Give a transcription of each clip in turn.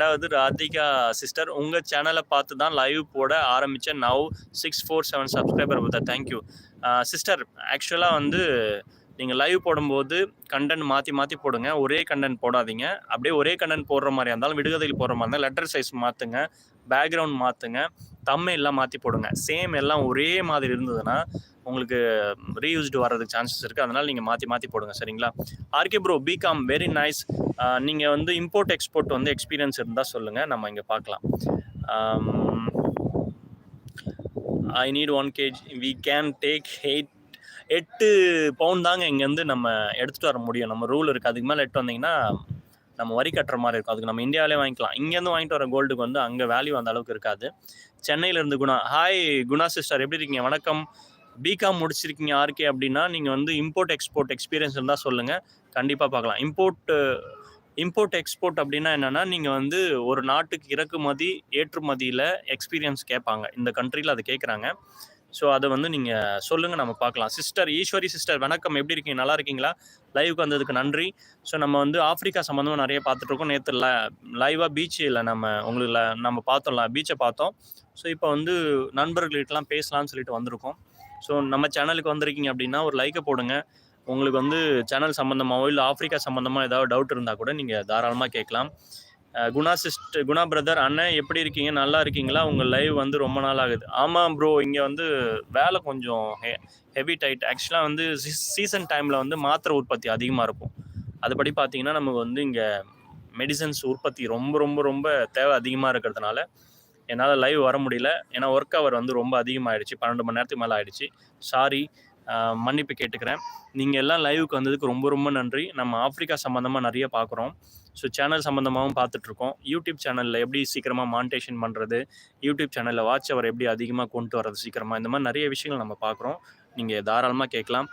ரெண்டாவது ராதிகா சிஸ்டர் உங்கள் சேனலை பார்த்து தான் லைவ் போட ஆரம்பித்தேன் now six four seven subscriber பத்தா தேங்க்யூ சிஸ்டர் ஆக்சுவலாக வந்து நீங்கள் லைவ் போடும்போது கண்டென்ட் மாற்றி மாற்றி போடுங்க. ஒரே கண்டென்ட் போடாதீங்க. அப்படியே ஒரே கண்டென்ட் போடுற மாதிரி இருந்தாலும் விடுகதையில் போடுற மாதிரி இருந்தால் லெட்டர் சைஸ் மாற்றுங்க பேக்ரவுண்ட் மாற்றுங்க தம்மை எல்லாம் மாற்றி போடுங்க. சேம் எல்லாம் ஒரே மாதிரி இருந்ததுன்னா உங்களுக்கு ரீயூஸ்டு வர்றதுக்கு சான்சஸ் இருக்குது அதனால் நீங்கள் மாற்றி மாற்றி போடுங்க. சரிங்களா? RK bro BCom very nice நீங்கள் வந்து இம்போர்ட் எக்ஸ்போர்ட் வந்து எக்ஸ்பீரியன்ஸ் இருந்தால் சொல்லுங்கள் நம்ம இங்கே பார்க்கலாம். I need one KG we can take eight எட்டு பவுண்ட் தாங்க இங்கேருந்து நம்ம எடுத்துகிட்டு வர முடியும். நம்ம ரூல் இருக்குது அதுக்கு மேலே எட்டு வந்தீங்கன்னா நம்ம வரி கட்டுற மாதிரி இருக்கும். அதுக்கு நம்ம இந்தியாவிலே வாங்கிக்கலாம். இங்கேருந்து வாங்கிட்டு வர கோல்டுக்கு வந்து அங்கே வேல்யூ அந்த அளவுக்கு இருக்காது. சென்னையிலேருந்து குணா ஹாய் குணா சிஸ்டர் எப்படி இருக்கீங்க? வணக்கம். பிகாம் முடிச்சிருக்கீங்க ஆர்கே அப்படின்னா நீங்கள் வந்து இம்போர்ட் எக்ஸ்போர்ட் எக்ஸ்பீரியன்ஸ் இருந்தால் சொல்லுங்கள் கண்டிப்பாக பார்க்கலாம். இம்போர்ட் இம்போர்ட் எக்ஸ்போர்ட் அப்படின்னா என்னென்னா நீங்கள் வந்து ஒரு நாட்டுக்கு இறக்குமதி ஏற்றுமதியில் எக்ஸ்பீரியன்ஸ் கேட்பாங்க. இந்த கண்ட்ரியில் அதை கேட்குறாங்க. ஸோ அதை வந்து நீங்கள் சொல்லுங்கள் நம்ம பார்க்கலாம். சிஸ்டர் ஈஸ்வரி சிஸ்டர் வணக்கம். எப்படி இருக்கீங்க? நல்லா இருக்கீங்களா? லைவுக்கு வந்ததுக்கு நன்றி. ஸோ நம்ம வந்து ஆஃப்ரிக்கா சம்மந்தமாக நிறைய பார்த்துட்ருக்கோம் நேற்று ல லைவாக பீச்சில் நம்ம உங்களுக்கு ல- நம்ம பார்த்தோம்ல பீச்சை பார்த்தோம். ஸோ இப்போ வந்து நண்பர்கள்கிட்டலாம் பேசலாம்னு சொல்லிட்டு வந்திருக்கோம். ஸோ நம்ம சேனலுக்கு வந்திருக்கீங்க அப்படின்னா ஒரு லைக்கை போடுங்க. உங்களுக்கு வந்து சேனல் சம்மந்தமாகவோ இல்லை ஆஃப்ரிக்கா சம்மந்தமாக ஏதாவது டவுட் இருந்தால் கூட நீங்கள் தாராளமாக கேட்கலாம். குணா சிஸ்ட் குணா பிரதர் அண்ணன் எப்படி இருக்கீங்க? நல்லா இருக்கீங்களா? உங்கள் லைவ் வந்து ரொம்ப நாள் ஆகுது. ஆமாம் ப்ரோ இங்கே வந்து வேலை கொஞ்சம் ஹெ ஹெவி டைட் ஆக்சுவலாக வந்து சீசன் டைமில் வந்து மாத்திரை உற்பத்தி அதிகமாக இருக்கும். அதுபடி பார்த்தீங்கன்னா நமக்கு வந்து இங்கே மெடிசன்ஸ் உற்பத்தி ரொம்ப ரொம்ப ரொம்ப தேவை அதிகமாக இருக்கிறதுனால என்னால் லைவ் வர முடியல. ஏன்னா ஒர்க் ஹவர் வந்து ரொம்ப அதிகமாகிடுச்சு பன்னெண்டு மணி நேரத்துக்கு மேலே ஆகிடுச்சு சாரி மன்னிப்பு கேட்டுக்கிறேன். நீங்கள் எல்லாம் லைவுக்கு வந்ததுக்கு ரொம்ப ரொம்ப நன்றி. நம்ம ஆஃப்ரிக்கா சம்மந்தமாக நிறைய பார்க்குறோம் ஸோ சேனல் சம்மந்தமாகவும் பார்த்துட்ருக்கோம் யூடியூப் சேனலில் எப்படி சீக்கிரமாக மானிட்டேஷன் பண்ணுறது யூடியூப் சேனலில் வாட்ச் அவர் எப்படி அதிகமாக கொண்டு வர்றது சீக்கிரமாக இந்த மாதிரி நிறைய விஷயங்கள் நம்ம பார்க்குறோம் நீங்கள் தாராளமாக கேட்கலாம்.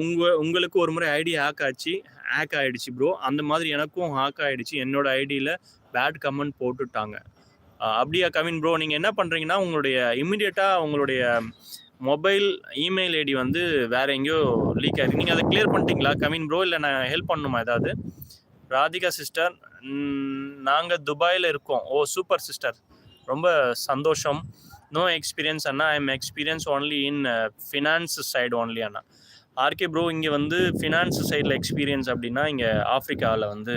உங்கள் உங்களுக்கு ஒரு முறை ஐடி ஹேக் ஆச்சு. ஹேக் ஆகிடுச்சு ப்ரோ அந்த மாதிரி எனக்கும் ஹேக் ஆகிடுச்சு என்னோடய ஐடியில் பேட் கமெண்ட் போட்டுட்டாங்க. அப்படியா கவின் ப்ரோ நீங்கள் என்ன பண்ணுறீங்கன்னா உங்களுடைய இமிடியேட்டாக உங்களுடைய மொபைல் இமெயில் ஐடி வந்து வேற எங்கேயோ லீக் ஆயிருக்கு. நீங்கள் அதை கிளியர் பண்ணிட்டீங்களா? கமின் ப்ரோ இல்லை நான் ஹெல்ப் பண்ணணுமா ஏதாவது? ராதிகா சிஸ்டர் நாங்கள் துபாயில் இருக்கோம். ஓ சூப்பர் சிஸ்டர் ரொம்ப சந்தோஷம். No experience Anna. I am experience only in finance side only Anna. RK bro இங்கே வந்து ஃபினான்ஸ் சைடில் எக்ஸ்பீரியன்ஸ் அப்படின்னா இங்கே ஆஃப்ரிக்காவில் வந்து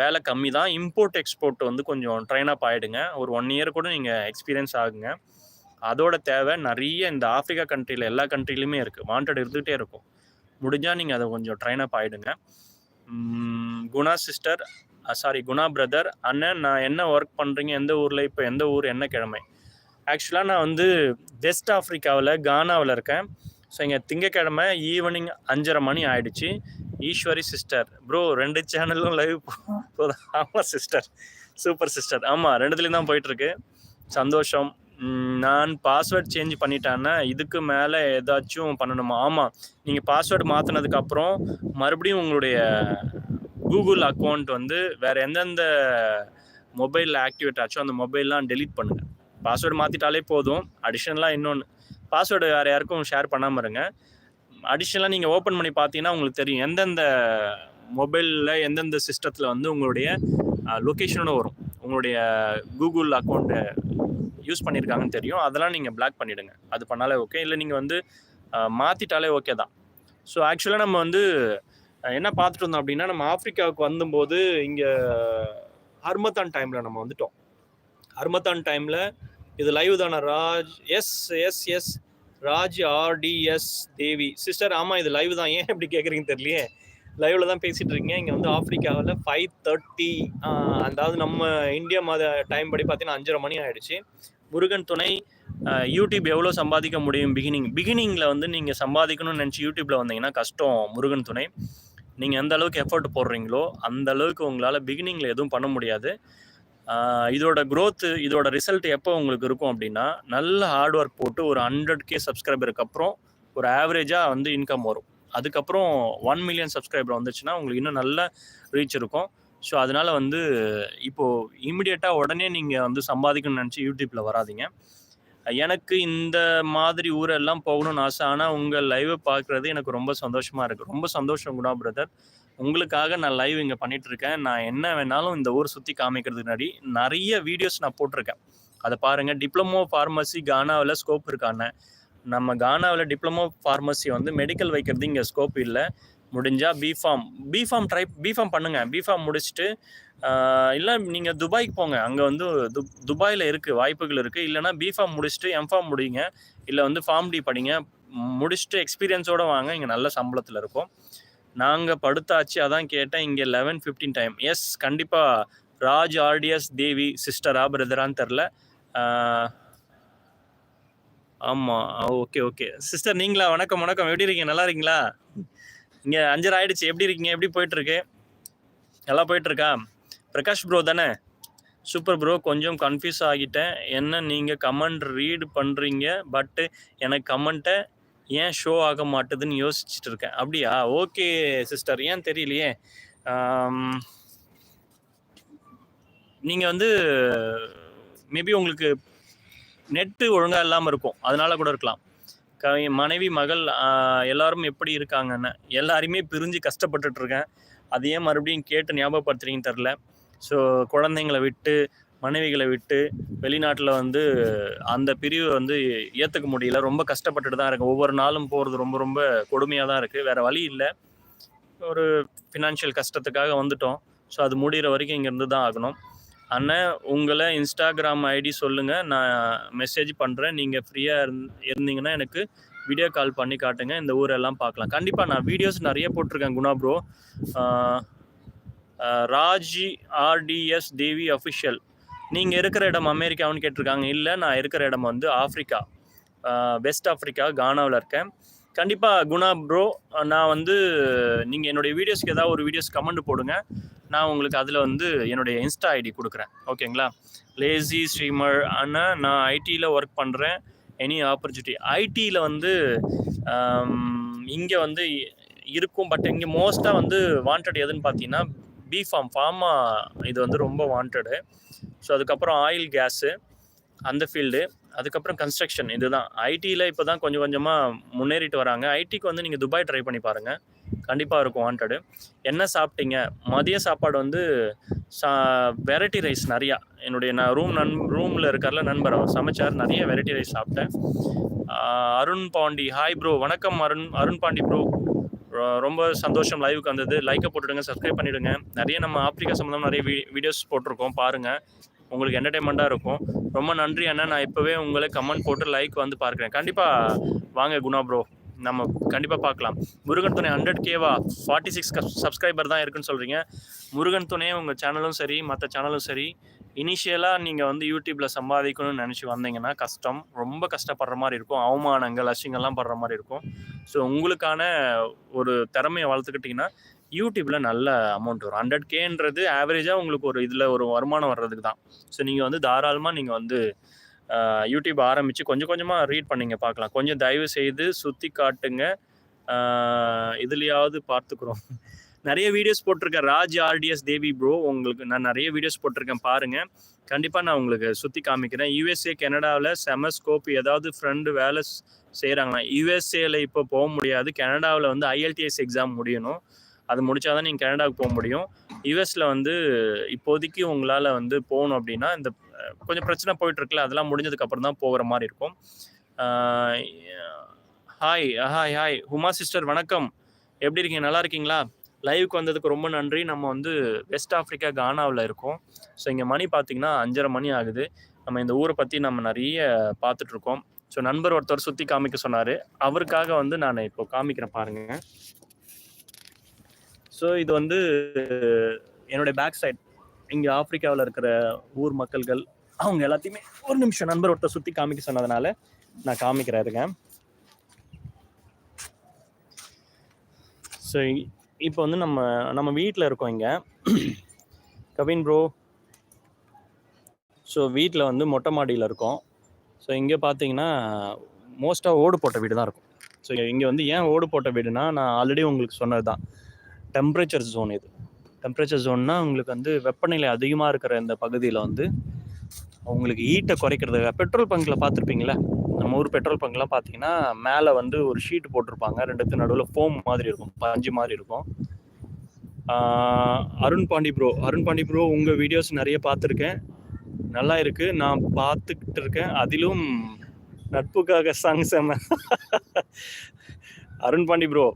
வேலை கம்மி தான் இம்போர்ட் எக்ஸ்போர்ட் வந்து கொஞ்சம் ட்ரெயின் அப் ஆகிடுங்க ஒரு ஒன் இயர் கூட நீங்கள் எக்ஸ்பீரியன்ஸ் ஆகுங்க. அதோட தேவை நிறைய இந்த ஆஃப்ரிக்கா கண்ட்ரியில் எல்லா கண்ட்ரிலையுமே இருக்குது வாண்டட் இருந்துகிட்டே இருக்கும். முடிஞ்சால் நீங்கள் அதை கொஞ்சம் ட்ரைன் அப் ஆகிடுங்க Guna sister sorry Guna brother அண்ணன் நான் என்ன ஒர்க் பண்ணுறீங்க எந்த ஊரில்? இப்போ எந்த ஊர்? என்ன கிழமை? ஆக்சுவலாக நான் வந்து வெஸ்ட் ஆஃப்ரிக்காவில் கானாவில் இருக்கேன். ஸோ இங்கே திங்கக்கிழமை ஈவினிங் அஞ்சரை மணி ஆயிடுச்சு. ஈஸ்வரி சிஸ்டர் ப்ரோ ரெண்டு சேனலும் லைவ் போதும். ஆமாம் சிஸ்டர் சூப்பர் சிஸ்டர் ஆமாம் ரெண்டுத்துலேயும் தான் போயிட்டுருக்கு சந்தோஷம். நான் பாஸ்வேர்ட் சேஞ்ச் பண்ணிட்டேன்னா இதுக்கு மேலே ஏதாச்சும் பண்ணணுமா? ஆமாம் நீங்கள் பாஸ்வேர்டு மாற்றினதுக்கப்புறம் மறுபடியும் உங்களுடைய கூகுள் அக்கௌண்ட் வந்து வேறு எந்தெந்த மொபைலில் ஆக்டிவேட் ஆச்சோ அந்த மொபைல்லாம் டெலீட் பண்ணுங்கள் பாஸ்வேர்டு மாற்றிட்டாலே போதும். அடிஷ்னலாக இன்னொன்று பாஸ்வேர்டு வேறு யாருக்கும் ஷேர் பண்ணாமல் இருங்க. அடிஷ்னலாக நீங்கள் ஓப்பன் பண்ணி பார்த்தீங்கன்னா உங்களுக்கு தெரியும். எந்தெந்த மொபைலில் எந்தெந்த சிஸ்டத்தில் வந்து உங்களுடைய லொக்கேஷனோட வரும். உங்களுடைய கூகுள் அக்கௌண்ட்டு யூஸ் பண்ணியிருக்காங்கன்னு தெரியும். அதெல்லாம் நீங்கள் பிளாக் பண்ணிவிடுங்க அது பண்ணாலே ஓகே இல்லை நீங்கள் வந்து மாற்றிட்டாலே ஓகே தான். ஸோ ஆக்சுவலாக நம்ம வந்து என்ன பார்த்துட்டு இருந்தோம் அப்படின்னா நம்ம ஆஃப்ரிக்காவுக்கு வந்தபோது இங்கே ஹர்மத்தான் டைமில் நம்ம வந்துட்டோம். ஹர்மத்தான் டைமில் இது லைவ் தானே Raj S S S Raj RTS Devi. Sister ஆமாம் இது லைவ் தான். ஏன் இப்படி கேட்குறீங்கன்னு தெரியலையே. லைவ்ல தான் பேசிட்டு இருக்கீங்க இங்கே வந்து ஆப்பிரிக்காவில் ஃபைவ் தேர்ட்டி அதாவது நம்ம இந்தியா மாத டைம் படி பார்த்தீங்கன்னா அஞ்சரை மணி ஆயிடுச்சு. முருகன் துணை யூடியூப் எவ்வளோ சம்பாதிக்க முடியும்? பிகினிங் பிகினிங்கில் வந்து நீங்கள் சம்பாதிக்கணும்னு நினச்சி யூடியூப்பில் வந்தீங்கன்னா கஷ்டம் முருகன் துணை. நீங்கள் எந்த அளவுக்கு எஃபர்ட் போடுறீங்களோ அந்த அளவுக்கு உங்களால் பிகினிங்கில் எதுவும் பண்ண முடியாது. இதோட க்ரோத்து இதோட ரிசல்ட் எப்போ உங்களுக்கு இருக்கும் அப்படின்னா நல்ல ஹார்ட் ஒர்க் போட்டு ஒரு ஹண்ட்ரட் கே சப்ஸ்கிரைபருக்கு அப்புறம் ஒரு ஆவரேஜாக வந்து இன்கம் வரும். அதுக்கப்புறம் ஒன் மில்லியன் சப்ஸ்கிரைபர் வந்துச்சுன்னா உங்களுக்கு இன்னும் நல்ல ரீச் இருக்கும். ஸோ அதனால் வந்து இப்போது இமிடியேட்டாக உடனே நீங்கள் வந்து சம்பாதிக்கணும்னு நினச்சி யூடியூப்பில் வராதீங்க. எனக்கு இந்த மாதிரி ஊரெல்லாம் போகணும்னு ஆசை ஆனால் உங்கள் லைவை பார்க்குறது எனக்கு ரொம்ப சந்தோஷமாக இருக்குது ரொம்ப சந்தோஷம் குணா பிரதர் உங்களுக்காக நான் லைவ் இங்கே பண்ணிகிட்ருக்கேன் இருக்கேன். நான் என்ன வேணாலும் இந்த ஊர் சுற்றி காமிக்கிறதுக்கு முன்னாடி நிறைய வீடியோஸ் நான் போட்டிருக்கேன். அதை பாருங்கள் டிப்ளமோ ஃபார்மசி கானாவில் ஸ்கோப் இருக்கானே நம்ம கானாவில் டிப்ளமோ ஃபார்மசி வந்து மெடிக்கல் வைக்கிறது இங்கே ஸ்கோப் இல்லை. முடிஞ்சால் பிஃபார்ம் பிஃபார்ம் ட்ரை பிஃபார்ம் பண்ணுங்கள் பிஃபார்ம் முடிச்சுட்டு இல்லை நீங்கள் துபாய்க்கு போங்க. அங்கே வந்து து துபாயில் இருக்குது வாய்ப்புகள் இருக்குது இல்லைனா பிஃபார்ம் முடிச்சுட்டு எம்ஃபார்ம் முடிங்க. இல்லை வந்து ஃபார்ம் டி படிங்க. முடிச்சுட்டு எக்ஸ்பீரியன்ஸோடு வாங்க. இங்கே நல்ல சம்பளத்தில் இருக்கும். நாங்கள் படுத்தாச்சு அதான் கேட்டேன். இங்கே லெவன் ஃபிஃப்டீன் டைம் எஸ் கண்டிப்பாக ராஜ் ஆர்டிஎஸ் தேவி சிஸ்டரா பிரதரான்னு தெரில ஆமாம் ஓகே ஓகே. சிஸ்டர் நீங்களா? வணக்கம் வணக்கம். எப்படி இருக்கீங்க? நல்லா இருக்கீங்களா? இங்கே அஞ்சரை ஆயிடுச்சு. எப்படி இருக்கீங்க? எப்படி போயிட்டு இருக்கு நல்லா போயிட்டு இருக்கா பிரகாஷ் ப்ரோ தானே? சூப்பர் ப்ரோ கொஞ்சம் கன்ஃபியூஸ் ஆகிட்டேன். என்ன நீங்கள் கமெண்ட் ரீடு பண்ணுறீங்க பட்டு எனக்கு கமெண்ட்டை ஏன் ஷோ ஆக மாட்டுதுன்னு யோசிச்சுட்டு இருக்கேன். அப்படியா? ஓகே சிஸ்டர் ஏன் தெரியலையே? நீங்கள் வந்து மேபி உங்களுக்கு நெட்டு ஒழுங்காக இல்லாமல் இருக்கும். அதனால கூட இருக்கலாம். க மனைவி மகள் எல்லாரும் எப்படி இருக்காங்கன்னு எல்லாருமே பிரிஞ்சு கஷ்டப்பட்டுட்டு இருக்கேன். அது ஏன் மறுபடியும் கேட்டு ஞாபகப்படுத்துறீங்கன்னு தெரில ஸோ குழந்தைங்களை விட்டு மனைவிகளை விட்டு வெளிநாட்டில் வந்து அந்த பிரிவு வந்து ஏற்றுக்க முடியல. ரொம்ப கஷ்டப்பட்டுட்டு தான் இருக்கு ஒவ்வொரு நாளும் போகிறது ரொம்ப ரொம்ப கொடுமையாக தான் இருக்குது வேறு வழி இல்லை. ஒரு ஃபினான்ஷியல் கஷ்டத்துக்காக வந்துட்டோம். ஸோ அது முடிகிற வரைக்கும் இங்கேருந்து தான் ஆகணும். அண்ணன் உங்களை இன்ஸ்டாகிராம் ஐடி சொல்லுங்கள் நான் மெசேஜ் பண்ணுறேன் நீங்கள் ஃப்ரீயாக இருந் இருந்தீங்கன்னா எனக்கு வீடியோ கால் பண்ணி காட்டுங்க. இந்த ஊரெல்லாம் பார்க்கலாம். கண்டிப்பாக நான் வீடியோஸ் நிறைய போட்டிருக்கேன் Guna bro Raji RTS Devi official நீங்கள் இருக்கிற இடம் அமெரிக்காவுன்னு கேட்டிருக்காங்க. இல்லை நான் இருக்கிற இடம் வந்து ஆஃப்ரிக்கா வெஸ்ட் ஆஃப்ரிக்கா கானாவில் இருக்கேன். கண்டிப்பாக குணா ப்ரோ நான் வந்து நீங்கள் என்னுடைய வீடியோஸ்க்கு ஏதாவது ஒரு வீடியோஸ் கமெண்ட் போடுங்க. நான் உங்களுக்கு அதில் வந்து என்னுடைய இன்ஸ்டா ஐடி கொடுக்குறேன். ஓகேங்களா? லேசி ஸ்ட்ரீமர் அண்ணா நான் ஐடியில் ஒர்க் பண்ணுறேன் எனி ஆப்பர்ச்சுனிட்டி ஐடியில் வந்து இங்கே வந்து இருக்கும் பட் இங்கே மோஸ்ட்டாக வந்து வாண்டட் எதுன்னு பார்த்தீங்கன்னா பி ஃபார்ம் ஃபார்மா இது வந்து ரொம்ப வாண்டடு ஸோ அதுக்கப்புறம் ஆயில் கேஸு அந்த ஃபீல்டு அதுக்கப்புறம் கன்ஸ்ட்ரக்ஷன் இதுதான். ஐடியில் இப்போ தான் கொஞ்சம் கொஞ்சமாக முன்னேறிட்டு வராங்க. ஐடிக்கு வந்து நீங்கள் துபாய் ட்ரை பண்ணி பாருங்கள் கண்டிப்பாக இருக்கும் வாண்டடு என்ன சாப்பிட்டீங்க? மதிய சாப்பாடு வந்து சா வெரைட்டி ரைஸ் நிறையா. என்னுடைய நான் ரூம் நன் ரூமில் இருக்கார்ல நண்பர் அவர் சமைச்சார் நிறைய வெரைட்டி ரைஸ் சாப்பிட்டேன். அருண் பாண்டி ஹாய் ப்ரோ வணக்கம் அருண் அருண் பாண்டி ப்ரோ ரொம்ப சந்தோஷம் லைவுக்கு வந்தது. லைக்கை போட்டுடுங்க சப்ஸ்கிரைப் பண்ணிவிடுங்க நிறைய நம்ம ஆப்பிரிக்கா சம்மந்தம் நிறைய வீ வீடியோஸ் போட்டிருக்கோம் பாருங்கள் உங்களுக்கு என்டர்டைன்மெண்ட்டாக இருக்கும். ரொம்ப நன்றி அண்ணா. நான் இப்போவே உங்களை கமெண்ட் போட்டு லைக் வந்து பார்க்குறேன். கண்டிப்பாக வாங்க குணா ப்ரோ நம்ம கண்டிப்பாக பார்க்கலாம். முருகன் துணை ஹண்ட்ரட் கேவா ஃபார்ட்டி சிக்ஸ் சப்ஸ்கிரைபர் தான் இருக்குன்னு சொல்கிறீங்க முருகன் துணை உங்கள் சேனலும் சரி மற்ற சேனலும் சரி இனிஷியலாக நீங்கள் வந்து யூடியூப்பில் சம்பாதிக்கணும்னு நினச்சி வந்தீங்கன்னா கஷ்டம். ரொம்ப கஷ்டப்படுற மாதிரி இருக்கும். அவமானங்கள் அசிங்கம்லாம் படுற மாதிரி இருக்கும். ஸோ உங்களுக்கான ஒரு திறமையை வளர்த்துக்கிட்டிங்கன்னா யூடியூப்பில் நல்ல அமௌண்ட் வரும். ஹண்ட்ரட் கேன்றது ஆவரேஜாக உங்களுக்கு ஒரு இதில் ஒரு வருமானம் வர்றதுக்கு தான். ஸோ நீங்கள் வந்து தாராளமாக நீங்கள் வந்து யூடியூப் ஆரம்பித்து கொஞ்சம் கொஞ்சமாக ரீட் பண்ணிங்க பார்க்கலாம். கொஞ்சம் தயவு செய்து சுற்றி காட்டுங்க. இதுலேயாவது இதுலையாவது பார்த்துக்குறோம். நிறைய வீடியோஸ் போட்டிருக்கேன். ராஜ் ஆர்டிஎஸ் தேவி ப்ரோ உங்களுக்கு நான் நிறைய வீடியோஸ் போட்டிருக்கேன் பாருங்கள் கண்டிப்பாக நான் உங்களுக்கு சுற்றி காமிக்கிறேன். யூஎஸ்ஏ கனடாவில் செமஸ்கோப் ஏதாவது ஃப்ரெண்டு வேலை செய்கிறாங்கன்னா யூஎஸ்ஏல இப்போ போக முடியாது. கனடாவில் வந்து ஐஎல்டிஎஸ் எக்ஸாம் முடியணும். அது முடிச்சாதான் நீங்கள் கனடாவுக்கு போக முடியும். யுஎஸில் வந்து இப்போதைக்கு உங்களால் வந்து போகணும் அப்படின்னா இந்த கொஞ்சம் பிரச்சனை போயிட்டு இருக்குல்ல அதெல்லாம் முடிஞ்சதுக்கு அப்புறம் தான் போகிற மாதிரி இருக்கும். Hi hi hi Huma sister வணக்கம். எப்படி இருக்கீங்க? நல்லா இருக்கீங்களா? லைவுக்கு வந்ததுக்கு ரொம்ப நன்றி. நம்ம வந்து வெஸ்ட் ஆஃப்ரிக்கா கானாவில் இருக்கோம். ஸோ இங்கே மணி பார்த்தீங்கன்னா அஞ்சரை மணி ஆகுது. நம்ம இந்த ஊரை பற்றி நம்ம நிறைய பார்த்துட்ருக்கோம். ஸோ நண்பர் ஒருத்தர் சுற்றி காமிக்க சொன்னார். அவருக்காக வந்து நான் இப்போ காமிக்கிறேன் பாருங்க. ஸோ இது வந்து என்னுடைய பேக் சைட் இங்கே ஆப்பிரிக்காவில் இருக்கிற ஊர் மக்கள்கள் அவங்க எல்லாத்தையுமே ஒரு நிமிஷம் நண்பர் ஒருத்தர் சுற்றி காமிக்க சொன்னதுனால நான் காமிக்கிறேன் காமிக்கிறேருங்க ஸோ இப்போ வந்து நம்ம நம்ம வீட்டில் இருக்கோம் இங்கே. கவின் ப்ரோ ஸோ வீட்டில் வந்து மொட்டை மாடியில் இருக்கோம். ஸோ இங்கே பார்த்தீங்கன்னா மோஸ்ட்டாக ஓடு போட்ட வீடு தான் இருக்கும். ஸோ இங்கே வந்து ஏன் ஓடு போட்ட வீடுனா நான் ஆல்ரெடி உங்களுக்கு சொன்னது தான் டெம்பரேச்சர் ஜோன் இது. டெம்பரேச்சர் ஜோன்னா உங்களுக்கு வந்து வெப்பநிலை அதிகமாக இருக்கிற இந்த பகுதியில் வந்து உங்களுக்கு ஈட்டை குறைக்கிறதுக்காக பெட்ரோல் பங்க்கில் பார்த்துருப்பீங்களே நம்ம ஊர் பெட்ரோல் பங்க்லாம் பார்த்தீங்கன்னா மேலே வந்து ஒரு ஷீட் போட்டிருப்பாங்க. ரெண்டுக்கு நடுவில் ஃபோம் மாதிரி இருக்கும். பஞ்சு மாதிரி இருக்கும். அருண் பாண்டி ப்ரோ அருண் பாண்டி ப்ரோ உங்கள் வீடியோஸ் நிறைய பார்த்துருக்கேன். நல்லா இருக்குது நான் பார்த்துக்கிட்டு இருக்கேன். அதிலும் நட்புக்காக சாங் செம்ம அருண் பாண்டி ப்ரோ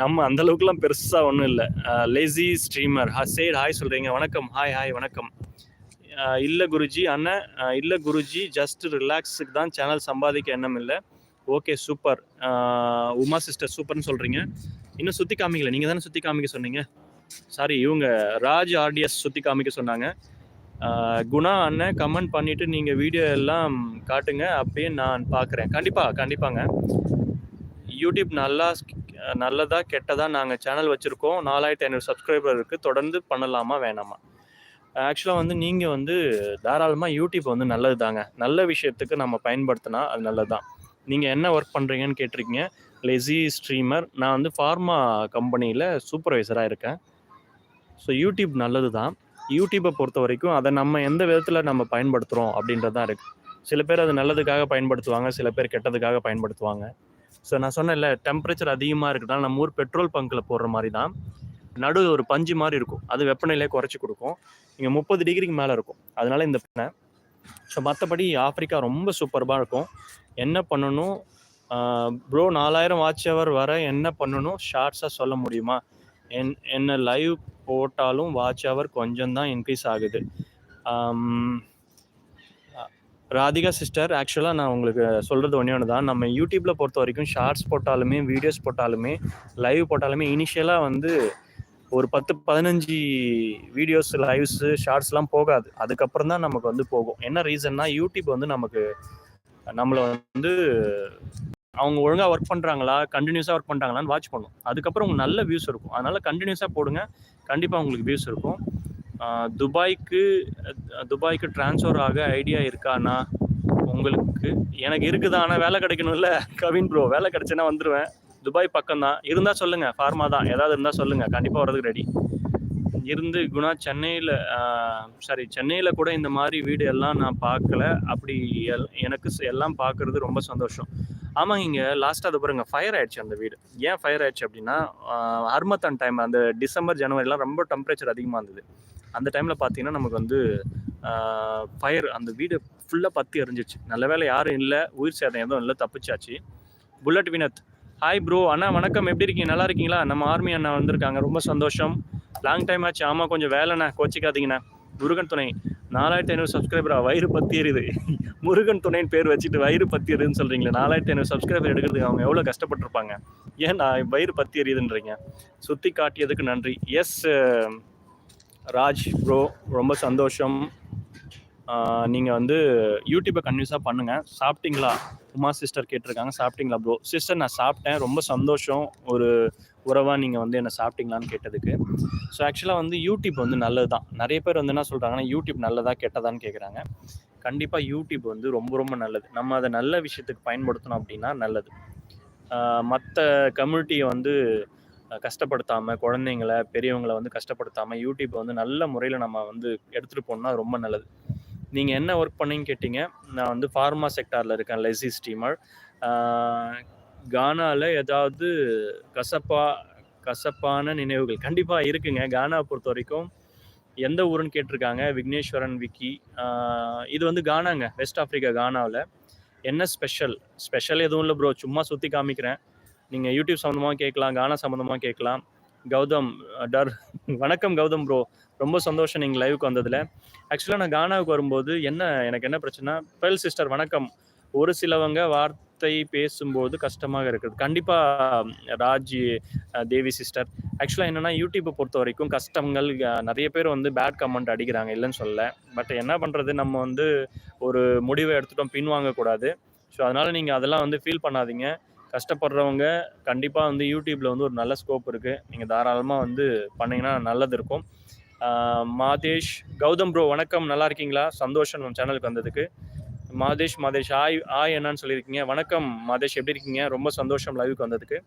நம்ம அந்த அளவுக்குலாம் பெருசாக ஒன்றும் இல்லை. Lazy streamer ha chat hi சொல்கிறீங்க வணக்கம். ஹாய் ஹாய் வணக்கம். இல்லை குருஜி அண்ணன் இல்லை குருஜி ஜஸ்ட் ரிலாக்ஸுக்கு தான் சேனல் சம்பாதிக்க எண்ணம் இல்லை. ஓகே சூப்பர் உமா சிஸ்டர் சூப்பர்னு சொல்கிறீங்க இன்னும் சுற்றி காமிக்கல. நீங்கள் தானே சுற்றி காமிக்க சொன்னீங்க? சாரி இவங்க ராஜ் ஆர்டிஎஸ் சுற்றி காமிக்க சொன்னாங்க. குணா அண்ணன் கமெண்ட் பண்ணிவிட்டு நீங்கள் வீடியோ எல்லாம் காட்டுங்க. அப்படியே நான் பார்க்குறேன் கண்டிப்பாக கண்டிப்பாங்க. யூடியூப் நல்லா நல்லதா கெட்டதா நாங்கள் சேனல் வச்சுருக்கோம். நாலாயிரத்தி ஐநூறு சப்ஸ்கிரைபர் இருக்குது தொடர்ந்து பண்ணலாமா வேணாமா? ஆக்சுவலாக வந்து நீங்கள் வந்து தாராளமாக யூடியூப் வந்து நல்லது தாங்க நல்ல விஷயத்துக்கு நம்ம பயன்படுத்தினா அது நல்லது? தான் நீங்கள் என்ன ஒர்க் பண்ணுறீங்கன்னு கேட்டிருக்கீங்க. லெஸி ஸ்ட்ரீமர் நான் வந்து ஃபார்மா கம்பெனியில் சூப்பர்வைசராக இருக்கேன். ஸோ யூடியூப் நல்லது தான் யூடியூப்பை பொறுத்த வரைக்கும் அதை நம்ம எந்த விதத்தில் நம்ம பயன்படுத்துகிறோம் அப்படின்றது தான் இருக்குது சில பேர் அது நல்லதுக்காக பயன்படுத்துவாங்க சில பேர் கெட்டதுக்காக பயன்படுத்துவாங்க. ஸோ நான் சொன்னேன்ல டெம்பரேச்சர் அதிகமாக இருக்கிறதால நம்ம ஊர் பெட்ரோல் பங்க்கில் போடுற மாதிரி தான் நடு ஒரு பஞ்சு மாதிரி இருக்கும். அது வெப்பநிலையை குறைச்சி கொடுக்கும். இங்கே முப்பது டிகிரிக்கு மேலே இருக்கும். அதனால இந்த பண்ணை ஸோ மற்றபடி ஆஃப்ரிக்கா ரொம்ப சூப்பர்பாக இருக்கும். என்ன பண்ணணும்? ப்ரோ நாலாயிரம் வாட்ச் ஹவர் வர என்ன பண்ணணும்? ஷார்ட்ஸாக சொல்ல முடியுமா? என் என்ன லைவ் போட்டாலும் வாட்ச் ஹவர் கொஞ்சம் தான் இன்க்ரீஸ் ஆகுது ராதிகா சிஸ்டர் ஆக்சுவலாக நான் உங்களுக்கு சொல்கிறது ஒன்றே ஒன்று தான் நம்ம யூடியூப்பில் பொறுத்த வரைக்கும் ஷார்ட்ஸ் போட்டாலுமே வீடியோஸ் போட்டாலுமே லைவ் போட்டாலுமே இனிஷியலாக வந்து ஒரு பத்து பதினஞ்சு வீடியோஸ் லைவ்ஸு ஷார்ட்ஸ்லாம் போகாது. அதுக்கப்புறம் தான் நமக்கு வந்து போகும். என்ன ரீசன்னா யூடியூப் வந்து நமக்கு நம்மளை வந்து அவங்க ஒழுங்காக ஒர்க் பண்ணுறாங்களா கண்டினியூஸாக ஒர்க் பண்ணுறாங்களான்னு வாட்ச் பண்ணும். அதுக்கப்புறம் உங்களுக்கு நல்ல வியூஸ் இருக்கும். அதனால் கண்டினியூஸாக போடுங்க. கண்டிப்பாக உங்களுக்கு வியூஸ் இருக்கும். துபாய்க்கு துபாய்க்கு ட்ரான்ஸ்ஃபர் ஆக ஐடியா இருக்காண்ணா உங்களுக்கு எனக்கு இருக்குதா? ஆனால் வேலை கிடைக்கணும்ல. கவின் ப்ரோ வேலை கிடைச்சுன்னா வந்துடுவேன் துபாய் பக்கம் தான் இருந்தால் சொல்லுங்கள் ஃபார்மா தான். ஏதாவது இருந்தால் சொல்லுங்கள் கண்டிப்பாக வரதுக்கு ரெடி இருந்து குணா சென்னையில் சாரி சென்னையில் கூட இந்த மாதிரி வீடு எல்லாம் நான் பார்க்கல. அப்படி எல் எனக்கு ச- எல்லாம் பார்க்குறது ரொம்ப சந்தோஷம். ஆமாம் இங்கே லாஸ்ட்டாக அது பாருங்க ஃபயர் ஆயிடுச்சு அந்த வீடு. ஏன் ஃபயர் ஆயிடுச்சு அப்படின்னா ஆஹ் டைம் அந்த டிசம்பர் ஜனவரிலாம் ரொம்ப டெம்பரேச்சர் அதிகமாக இருந்தது. அந்த டைமில் பார்த்தீங்கன்னா நமக்கு வந்து ஃபயர் அந்த வீடு ஃபுல்லாக பற்றி எரிஞ்சிச்சு நல்ல வேளை யாரும் இல்லை உயிர் சேதம் எதுவும் இல்லை தப்பிச்சாச்சு. புல்லட் வினத் ஹாய் ப்ரோ அண்ணா வணக்கம். எப்படி இருக்கீங்க? நல்லா இருக்கீங்களா? நம்ம ஆர்மி அண்ணா வந்திருக்காங்க. ரொம்ப சந்தோஷம். லாங் டைம் ஆச்சு. ஆமாம் கொஞ்சம் வேலைண்ணா கோச்சிக்காதீங்கண்ணா. முருகன் துணை. நாலாயிரத்தி ஐநூறு சப்ஸ்கிரைபரா வயிறு பத்தி எரியுது. முருகன் துணைன்னு பேர் வச்சுட்டு வயிறு பத்தி எரியுதுன்னு சொல்கிறீங்களே நாலாயிரத்தி ஐநூறு சப்ஸ்கிரைபர் எடுக்கிறதுக்கு அவங்க எவ்வளோ கஷ்டப்பட்டிருப்பாங்க? ஏன் நான் வயிறு பத்தி எரியுதுன்றீங்க? சுற்றி காட்டியதுக்கு நன்றி. எஸ் ராஜ் ப்ரோ ரொம்ப சந்தோஷம். நீங்கள் வந்து யூடியூப்பை கன்வியூஸாக பண்ணுங்கள் சாப்பிட்டீங்களா? உமா சிஸ்டர் கேட்டிருக்காங்க சாப்பிட்டீங்களா ப்ரோ சிஸ்டர் நான் சாப்பிட்டேன். ரொம்ப சந்தோஷம். ஒரு உறவாக நீங்கள் வந்து என்ன சாப்பிட்டீங்களான்னு கேட்டதுக்கு. ஸோ ஆக்சுவலாக வந்து யூடியூப் வந்து நல்லது தான் நிறைய பேர் வந்து என்ன சொல்கிறாங்கன்னா யூடியூப் நல்லதா கெட்டதான்னு கேட்குறாங்க கண்டிப்பாக யூடியூப் வந்து ரொம்ப ரொம்ப நல்லது. நம்ம அதை நல்ல விஷயத்துக்கு பயன்படுத்தணும் அப்படின்னா நல்லது. மற்ற கம்யூனிட்டியை வந்து கஷ்டப்படுத்தாமல் குழந்தைங்கள பெரியவங்களை வந்து கஷ்டப்படுத்தாமல் யூடியூப்பை வந்து நல்ல முறையில் நம்ம வந்து எடுத்துகிட்டு போனோம்னா ரொம்ப நல்லது. நீங்கள் என்ன ஒர்க் பண்ணீங்கன்னு கேட்டிங்க நான் வந்து ஃபார்மா செக்டாரில் இருக்கேன் லெசி ஸ்டீமர் கானாவில் ஏதாவது கசப்பா கசப்பான நினைவுகள் கண்டிப்பாக இருக்குங்க. கானாவை பொறுத்த வரைக்கும் எந்த ஊருன்னு கேட்டிருக்காங்க விக்னேஸ்வரன் விக்கி. இது வந்து கானாங்க வெஸ்ட் ஆஃப்ரிக்கா கானாவில் என்ன ஸ்பெஷல் ஸ்பெஷல் எதுவும் இல்லை ப்ரோ சும்மா சுற்றி காமிக்கிறேன். நீங்கள் யூடியூப் சம்மந்தமாக கேட்கலாம் கானா சம்மந்தமாக கேட்கலாம். கௌதம் டர் வணக்கம் கௌதம் ப்ரோ ரொம்ப சந்தோஷம் நீங்கள் லைவுக்கு வந்ததில். ஆக்சுவலாக நான் கானாவுக்கு வரும்போது என்ன எனக்கு என்ன பிரச்சனை பெல் சிஸ்டர் வணக்கம். ஒரு சிலவங்க வார்த்தை பேசும்போது கஷ்டமாக இருக்குது. கண்டிப்பாக ராஜ் தேவி சிஸ்டர் ஆக்சுவலாக என்னென்னா யூடியூப்பை பொறுத்த வரைக்கும் கஷ்டங்கள் நிறைய பேர் வந்து பேட் கமெண்ட் அடிக்கிறாங்க இல்லைன்னு சொல்ல பட் என்ன பண்ணுறது நம்ம வந்து ஒரு முடிவை எடுத்துட்டோம் பின்வாங்கக்கூடாது. ஸோ அதனால் நீங்கள் அதெல்லாம் வந்து ஃபீல் பண்ணாதீங்க. கஷ்டப்படுறவங்க கண்டிப்பாக வந்து யூடியூப்பில் வந்து ஒரு நல்ல ஸ்கோப் இருக்குது நீங்கள் தாராளமாக வந்து பண்ணிங்கன்னா நல்லது இருக்கும். மாதேஷ் கௌதம் ப்ரோ வணக்கம். நல்லா இருக்கீங்களா? சந்தோஷம் நம்ம சேனலுக்கு வந்ததுக்கு. மாதேஷ் மாதேஷ் ஆய் ஆய் என்னன்னு சொல்லியிருக்கீங்க. வணக்கம் மாதேஷ் எப்படி இருக்கீங்க? ரொம்ப சந்தோஷம் லைவுக்கு வந்ததுக்கு.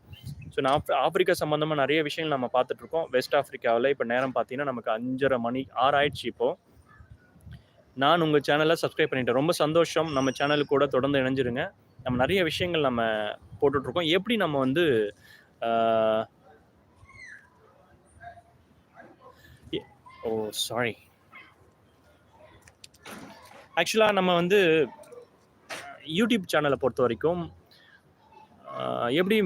ஸோ நான் ஆப்பிரிக்கா சம்மந்தமாக நிறைய விஷயங்கள் நம்ம பார்த்துட்ருக்கோம் வெஸ்ட் ஆஃப்ரிக்காவில் இப்போ நேரம் பார்த்தீங்கன்னா நமக்கு அஞ்சரை மணி ஆறு ஆயிடுச்சு இப்போது நான் உங்கள் சேனலை சப்ஸ்கிரைப் பண்ணிட்டேன். ரொம்ப சந்தோஷம். நம்ம சேனலுக்கு கூட தொடர்ந்து இணைஞ்சிருங்க. நம்ம நிறைய விஷயங்கள் நம்ம போட்டுட்ருக்கோம். எப்படி நம்ம வந்து ஓ சாரி ஆக்சுவலாக நம்ம வந்து யூடியூப் சேனலை பொறுத்த வரைக்கும் எப்படி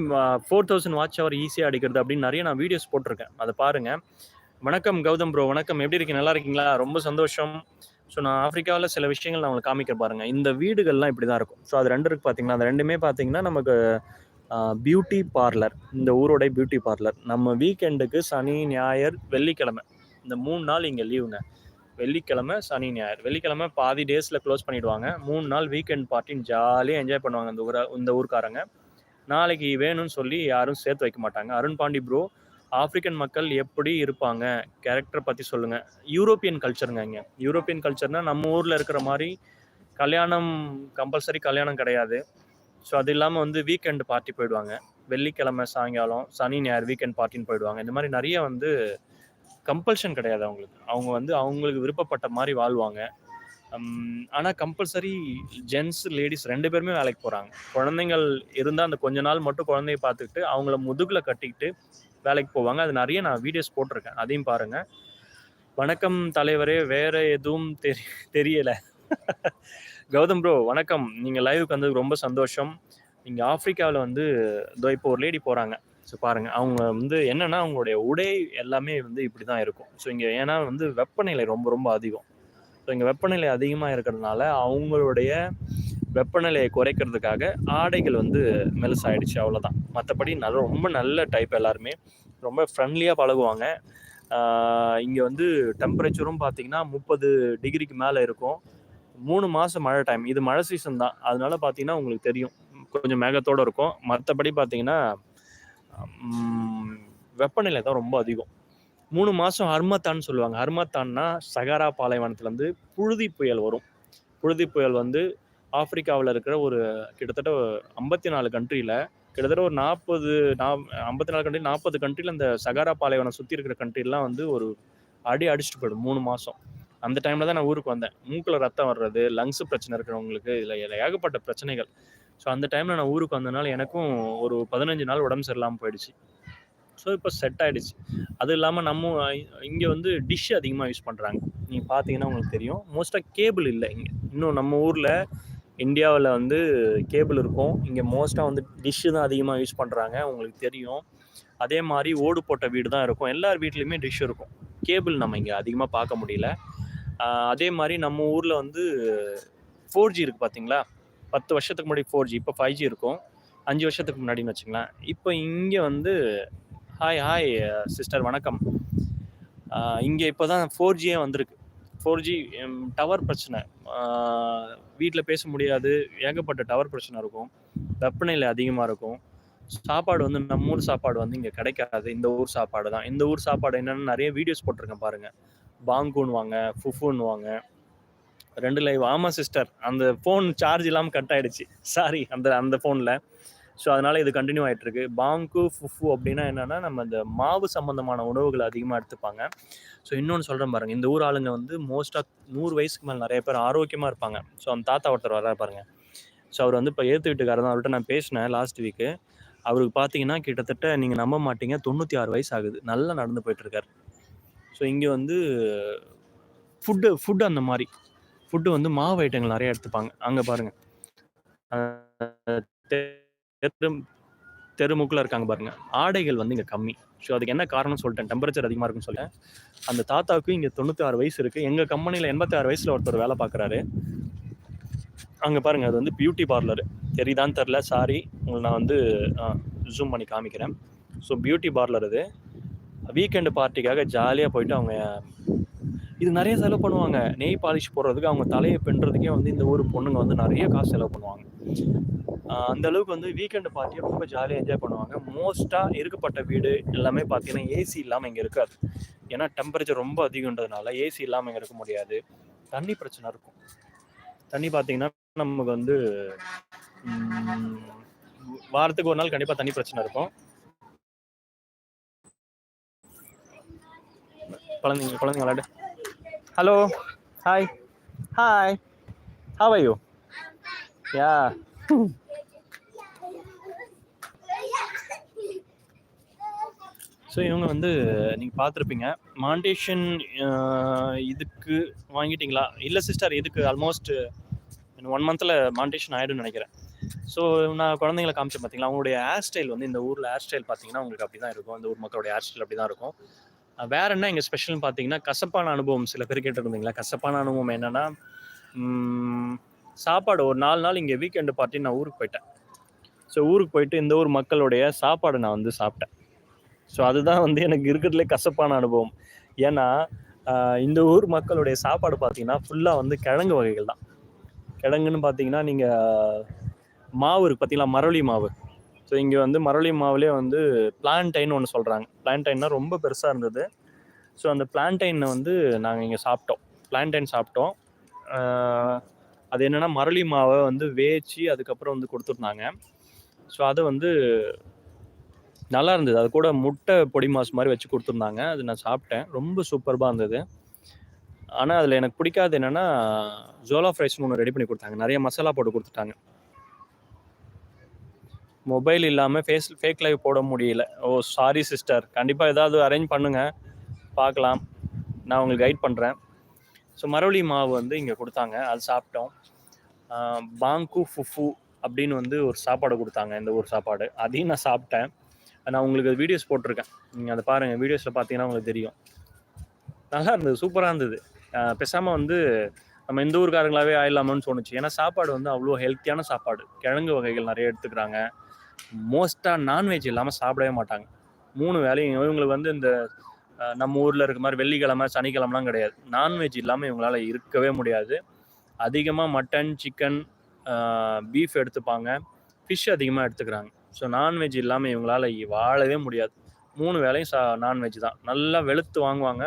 ஃபோர் தௌசண்ட் வாட்ச் ஹவர் ஈஸியாக அடிக்கிறது அப்படின்னு நிறைய நான் வீடியோஸ் போட்டிருக்கேன். அதை பாருங்கள் வணக்கம் கௌதம் ப்ரோ வணக்கம். எப்படி இருக்கீங்க? நல்லா இருக்கீங்களா? ரொம்ப சந்தோஷம். ஸோ நான் ஆஃப்ரிக்காவில் சில விஷயங்கள் நான் உங்களுக்கு காமிக்க பாருங்கள் இந்த வீடுகள்லாம் இப்படி தான் இருக்கும். ஸோ அது ரெண்டு இருக்குது பார்த்தீங்கன்னா அது ரெண்டுமே பார்த்தீங்கன்னா நமக்கு பியூட்டி பார்லர் இந்த ஊரோட பியூட்டி பார்லர் நம்ம வீக்கெண்டுக்கு சனி ஞாயிறு வெள்ளிக்கிழமை. இந்த மூணு நாள் இங்கே லீவுங்க வெள்ளிக்கிழமை சனி ஞாயிறு. வெள்ளிக்கிழமை பாதி டேஸில் க்ளோஸ் பண்ணிவிடுவாங்க மூணு நாள் வீக்கெண்ட் பார்ட்டின்னு ஜாலியாக என்ஜாய் பண்ணுவாங்க இந்த ஊரை இந்த ஊருக்காரங்க. நாளைக்கு வேணும்னு சொல்லி யாரும் சேர்த்து வைக்க மாட்டாங்க. அருண் பாண்டி ப்ரோ ஆப்பிரிக்கன் மக்கள் எப்படி இருப்பாங்க? கேரக்டர் பற்றி சொல்லுங்கள் யூரோப்பியன் கல்ச்சருங்க இங்கே. யூரோப்பியன் கல்ச்சர்னால் நம்ம ஊரில் இருக்கிற மாதிரி கல்யாணம் கம்பல்சரி கல்யாணம் கிடையாது. ஸோ அது இல்லாமல் வந்து வீக்கெண்டு பார்ட்டி போயிடுவாங்க. வெள்ளிக்கிழமை சாயங்காலம் சனி ஞாயிறு வீக்கெண்ட் பார்ட்டின்னு போயிடுவாங்க. இந்த மாதிரி நிறைய வந்து கம்பல்ஷன் கிடையாது அவங்களுக்கு. அவங்க வந்து அவங்களுக்கு விருப்பப்பட்ட மாதிரி வாழ்வாங்க. ஆனால் கம்பல்சரி ஜென்ஸ் லேடிஸ் ரெண்டு பேருமே வேலைக்கு போகிறாங்க குழந்தைங்கள் இருந்தால் அந்த கொஞ்ச நாள் மட்டும் குழந்தைய பார்த்துக்கிட்டு அவங்கள முதுகில் கட்டிக்கிட்டு வேலைக்கு போவாங்க. அது நிறைய நான் வீடியோஸ் போட்டிருக்கேன். அதையும் பாருங்கள் வணக்கம் தலைவரே வேற எதுவும் தெரி தெரியலை. கௌதம் ப்ரோ வணக்கம். நீங்கள் லைவுக்கு வந்தது ரொம்ப சந்தோஷம். இங்கே ஆஃப்ரிக்காவில் வந்து இதோ இப்போ ஒரு லேடி போகிறாங்க ஸோ பாருங்கள் அவங்க வந்து என்னென்னா அவங்களுடைய உடை எல்லாமே வந்து இப்படி தான் இருக்கும். ஸோ இங்கே ஏன்னா வந்து வெப்பநிலை ரொம்ப ரொம்ப அதிகம். ஸோ இங்கே வெப்பநிலை அதிகமாக இருக்கிறதுனால அவங்களுடைய வெப்பநிலையை குறைக்கிறதுக்காக ஆடைகள் வந்து மெலுசாயிடுச்சு அவ்வளோதான் மற்றபடி நல்ல ரொம்ப நல்ல டைப் எல்லாருமே. ரொம்ப ஃப்ரெண்ட்லியாக பழகுவாங்க. இங்கே வந்து டெம்பரேச்சரும் பார்த்தீங்கன்னா முப்பது டிகிரிக்கு மேலே இருக்கும். மூணு மாதம் மழை டைம் இது மழை சீசன் தான். அதனால பார்த்தீங்கன்னா உங்களுக்கு தெரியும். கொஞ்சம் மேகத்தோடு இருக்கும். மற்றபடி பார்த்தீங்கன்னா வெப்பநிலை தான் ரொம்ப அதிகம். மூணு மாதம் ஹர்மத்தான்னு சொல்லுவாங்க. ஹர்மத்தான்னா சகாரா பாலைவனத்துலேருந்து புழுதி புயல் வரும். புழுதி புயல் வந்து ஆப்பிரிக்காவில் இருக்கிற ஒரு கிட்டத்தட்ட ஐம்பத்தி நாலு கண்ட்ரியில் கிட்டத்தட்ட ஒரு நாற்பது நா ஐம்பத்தி நாலு கண்ட்ரி நாற்பது கண்ட்ரியில் இந்த சகாரா பாலைவனம் சுற்றி இருக்கிற கண்ட்ரிலாம் வந்து ஒரு அடி அடிச்சுட்டு போயிடும் மூணு மாதம் அந்த டைமில் தான் நான் ஊருக்கு வந்தேன். மூக்கில் ரத்தம் வர்றது லங்ஸ் பிரச்சனை இருக்கிறவங்களுக்கு இதில் ஏகப்பட்ட பிரச்சனைகள். ஸோ அந்த டைமில் நான் ஊருக்கு வந்தனால எனக்கும் ஒரு பதினஞ்சு நாள் உடம்பு சரியில்லாமல் போயிடுச்சு. ஸோ இப்போ செட் ஆகிடுச்சு அது இல்லாமல் நம்ம இங்கே வந்து டிஷ் அதிகமாக யூஸ் பண்ணுறாங்க நீங்கள் பார்த்தீங்கன்னா உங்களுக்கு தெரியும். மோஸ்ட்டாக கேபிள் இல்லை இங்கே. இன்னும் நம்ம ஊரில் இந்தியாவில் வந்து கேபிள் இருக்கும். இங்கே மோஸ்ட்டாக வந்து டிஷ்ஷு தான் அதிகமாக யூஸ் பண்ணுறாங்க உங்களுக்கு தெரியும். அதே மாதிரி ஓடு போட்ட வீடு தான் இருக்கும். எல்லார் வீட்லேயுமே டிஷ் இருக்கும். கேபிள் நம்ம இங்கே அதிகமாக பார்க்க முடியல. அதே மாதிரி நம்ம ஊரில் வந்து ஃபோர் ஜி இருக்குது பார்த்தீங்களா பத்து வருஷத்துக்கு முன்னாடி ஃபோர் ஜி இப்போ ஃபைவ் ஜி இருக்கும். அஞ்சு வருஷத்துக்கு முன்னாடின்னு வச்சுங்களேன். இப்போ இங்கே வந்து ஹாய் ஹாய் சிஸ்டர் வணக்கம். இங்கே இப்போ தான் ஃபோர் ஜியே வந்திருக்கு. ஃபோர் ஜி டவர் பிரச்சனை. வீட்டில் பேச முடியாது. ஏகப்பட்ட டவர் பிரச்சனை இருக்கும். வெப்பநிலை அதிகமாக இருக்கும். சாப்பாடு வந்து நம்ம ஊர் சாப்பாடு வந்து இங்கே கிடைக்காது. இந்த ஊர் சாப்பாடு தான். இந்த ஊர் சாப்பாடு என்னென்னு நிறைய வீடியோஸ் போட்டிருக்கேன் பாருங்கள் பாங்குன்னுவாங்க ஃபுஃபுன்னுவாங்க. ரெண்டு லைவ் ஆமாம் சிஸ்டர் அந்த ஃபோன் சார்ஜ் இல்லாமல் கட் ஆகிடுச்சு சாரி அந்த அந்த ஃபோனில் ஸோ அதனால் இது கண்டினியூ ஆயிட்டு இருக்கு பாங்கு ஃபுஃபு அப்படின்னா என்னென்னா நம்ம இந்த மாவு சம்மந்தமான உணவுகளை அதிகமாக எடுத்துப்பாங்க. ஸோ இன்னொன்று சொல்கிறேன் பாருங்கள் இந்த ஊர் ஆளுங்க வந்து மோஸ்ட்டாக நூறு வயசுக்கு மேலே நிறைய பேர் ஆரோக்கியமாக இருப்பாங்க. ஸோ அந்த தாத்தா ஒருத்தர் வர்றாரு பாருங்க. ஸோ அவர் வந்து இப்போ ஏற்று வீட்டுக்காரர் தான். அவர்கிட்ட நான் பேசினேன் லாஸ்ட் வீக்கு அவருக்கு பார்த்தீங்கன்னா கிட்டத்தட்ட நீங்கள் நம்ப மாட்டீங்க தொண்ணூற்றி ஆறு வயசு ஆகுது நல்லா நடந்து போயிட்டுருக்கார். ஸோ இங்கே வந்து ஃபுட்டு ஃபுட்டு அந்த மாதிரி. ஃபுட்டு வந்து மாவு ஐட்டங்கள் நிறைய எடுத்துப்பாங்க. அங்கே பாருங்கள் தெரு தெருமுக்கில் இருக்காங்க பாருங்க. ஆடைகள் வந்து இங்கே கம்மி. ஸோ அதுக்கு என்ன காரணம் சொல்லிட்டேன். டெம்பரேச்சர் அதிகமாக இருக்குன்னு சொல்லிட்டேன். அந்த தாத்தாவுக்கு இங்கே தொண்ணூற்றி ஆறு வயசு இருக்குது எங்கள் கம்பெனியில் எண்பத்தி ஆறு வயசில் ஒருத்தர் வேலை பார்க்குறாரு அங்கே பாருங்க அது வந்து பியூட்டி பார்லர் தெரியுதான்னு தெரில சாரி உங்களை நான் வந்து ஜூம் பண்ணி காமிக்கிறேன். ஸோ பியூட்டி பார்லர் இது. வீக்கெண்டு பார்ட்டிக்காக ஜாலியாக போயிட்டு அவங்க இது நிறைய செலவு பண்ணுவாங்க. நெய் பாலிஷ் போடுறதுக்கு அவங்க தலையை பின்னுறதுக்கே வந்து இந்த ஊர் பொண்ணுங்க வந்து நிறைய காசு செலவு பண்ணுவாங்க. அந்த அளவுக்கு வந்து வீக்கெண்டு பார்ட்டியை ரொம்ப ஜாலியாக என்ஜாய் பண்ணுவாங்க. மோஸ்ட்டாக இருக்கப்பட்ட வீடு எல்லாமே பார்த்தீங்கன்னா ஏசி இல்லாமல் இங்கே இருக்காது. ஏன்னா டெம்பரேச்சர் ரொம்ப அதிகன்றதுனால ஏசி இல்லாமல் இங்கே இருக்க முடியாது. தண்ணி பிரச்சனை இருக்கும். தண்ணி பார்த்தீங்கன்னா நமக்கு வந்து வாரத்துக்கு ஒரு நாள் கண்டிப்பாக தண்ணி பிரச்சனை இருக்கும். குழந்தைங்க குழந்தைங்க விளையாடு. Hello hi hi how I yeah yeah so இவங்க வந்து நீங்கள் பார்த்துருப்பீங்க. மாண்டேஷன் இதுக்கு வாங்கிட்டீங்களா? இல்லை சிஸ்டர் இதுக்கு ஆல்மோஸ்ட் ஒன் மந்தில் மாண்டேஷன் ஆகிடும்னு நினைக்கிறேன். ஸோ நான் குழந்தைங்கள காமிச்சேன் பார்த்தீங்களா அவங்களுடைய ஹேர் ஸ்டைல் வந்து இந்த ஊரில் ஹேர் ஸ்டைல் பார்த்தீங்கன்னா உங்களுக்கு அப்படி தான் இருக்கும். இந்த ஊர் மக்களுடைய ஹேர் ஸ்டைல் அப்படி தான் இருக்கும் வேற என்ன இங்கே ஸ்பெஷல்னு பார்த்தீங்கன்னா கசப்பான அனுபவம் சில பேர் கேட்டுருந்தீங்களா? கசப்பான அனுபவம் என்னென்னா சாப்பாடு ஒரு நாலு நாள் இங்கே வீக்கெண்டு பார்ட்டி நான் ஊருக்கு போயிட்டேன். ஸோ ஊருக்கு போயிட்டு இந்த ஊர் மக்களுடைய சாப்பாடு நான் வந்து சாப்பிட்டேன். ஸோ அதுதான் வந்து எனக்கு இருக்கிறதுலே கசப்பான அனுபவம். ஏன்னா இந்த ஊர் மக்களுடைய சாப்பாடு பார்த்தீங்கன்னா ஃபுல்லாக வந்து கிழங்கு வகைகள் தான் கிழங்குன்னு பார்த்தீங்கன்னா நீங்கள் மாவு இருக்கு பார்த்தீங்களா? மரளி மாவு. ஸோ இங்கே வந்து மரளி மாவுலேயே வந்து பிளான்டைன் ஒன்று சொல்கிறாங்க பிளான்டைன்னா ரொம்ப பெருசாக இருந்தது. ஸோ அந்த பிளான்டைனை வந்து நாங்கள் இங்கே சாப்பிட்டோம். பிளான்டைன் சாப்பிட்டோம். அது என்னென்னா மரளி மாவை வந்து வேச்சு அதுக்கப்புறம் வந்து கொடுத்துருந்தாங்க. ஸோ அதை வந்து நல்லா இருந்தது. அது கூட முட்டை பொடி மாஸ் மாதிரி வச்சு கொடுத்துருந்தாங்க. அது நான் சாப்பிட்டேன். ரொம்ப சூப்பர்பாக இருந்தது. ஆனால் அதில் எனக்கு பிடிக்காது என்னென்னா ஜோலா ஃப்ரைஸ்னு ஒன்று ரெடி பண்ணி கொடுத்தாங்க. நிறைய மசாலா போட்டு கொடுத்துட்டாங்க. மொபைல் இல்லாமல் ஃபேஸ் ஃபேக் லைவ் போட முடியல. ஓ சாரி சிஸ்டர் கண்டிப்பாக ஏதாவது அரேஞ்ச் பண்ணுங்கள் பார்க்கலாம். நான் உங்களுக்கு கைட் பண்ணுறேன் ஸோ மரவள்ளி மாவு வந்து இங்கே கொடுத்தாங்க. அது சாப்பிட்டோம். பாங்கு ஃபுஃபு அப்படின்னு வந்து ஒரு சாப்பாடு கொடுத்தாங்க. இந்த ஊர் சாப்பாடு. அதையும் நான் சாப்பிட்டேன். நான் உங்களுக்கு வீடியோஸ் போட்டிருக்கேன். நீங்கள் அதை பாருங்கள் வீடியோஸில் பார்த்தீங்கன்னா உங்களுக்கு தெரியும். நல்லா இருந்தது. சூப்பராக இருந்தது. பேசாமல் வந்து நம்ம இந்த ஊருக்காரங்களாவே ஆயிடலாமான்னு தோணுச்சு. ஏன்னா சாப்பாடு வந்து அவ்வளோ ஹெல்த்தியான சாப்பாடு. கிழங்கு வகைகள் நிறைய எடுத்துக்கிறாங்க. மோஸ்ட்டாக நான்வெஜ் இல்லாமல் சாப்பிடவே மாட்டாங்க. மூணு வேலையும் இவங்களுக்கு வந்து இந்த நம்ம ஊரில் இருக்க மாதிரி வெள்ளிக்கிழமை சனிக்கிழமெலாம் கிடையாது. நான்வெஜ் இல்லாமல் இவங்களால இருக்கவே முடியாது. அதிகமாக மட்டன் சிக்கன் பீஃப் எடுத்துப்பாங்க. ஃபிஷ் அதிகமாக எடுத்துக்கிறாங்க. ஸோ நான்வெஜ் இல்லாமல் இவங்களால வாழவே முடியாது. மூணு வேளையும் சா நான்வெஜ் தான். நல்லா வெளுத்து வாங்குவாங்க.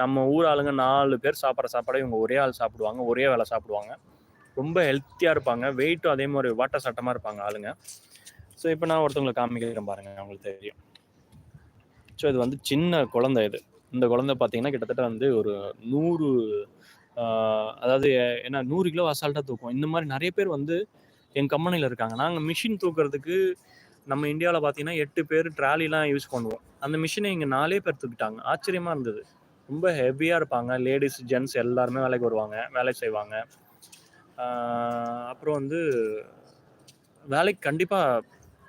நம்ம ஊர் ஆளுங்க நாலு பேர் சாப்பிட்ற சாப்பாடை இவங்க ஒரே ஆள் சாப்பிடுவாங்க ஒரே வேலை சாப்பிடுவாங்க. ரொம்ப ஹெல்த்தியாக இருப்பாங்க. வெயிட்டும் அதே மாதிரி வாட்ட சட்டமாக இருப்பாங்க ஆளுங்க. ஸோ இப்போ நான் ஒருத்தவங்களை காமிக்கிறேன் பாருங்க அவங்களுக்கு தெரியும். ஸோ இது வந்து சின்ன குழந்தை இது. இந்த குழந்தை பார்த்தீங்கன்னா கிட்டத்தட்ட வந்து ஒரு நூறு அதாவது என்ன நூறு கிலோ அசால்ட்டாக தூக்கும். இந்த மாதிரி நிறைய பேர் வந்து எங்கள் கம்பெனியில் இருக்காங்க. நாங்கள் மிஷின் தூக்குறதுக்கு நம்ம இந்தியாவில் பார்த்தீங்கன்னா எட்டு பேர் ட்ராலிலாம் யூஸ் பண்ணுவோம். அந்த மிஷினை இங்கே நாலே பேர் தூக்கிட்டாங்க. ஆச்சரியமாக இருந்தது. ரொம்ப ஹெவியாக இருப்பாங்க. லேடிஸ் ஜென்ட்ஸ் எல்லாருமே வேலைக்கு வருவாங்க வேலை செய்வாங்க. அப்புறம் வந்து வேலைக்கு கண்டிப்பாக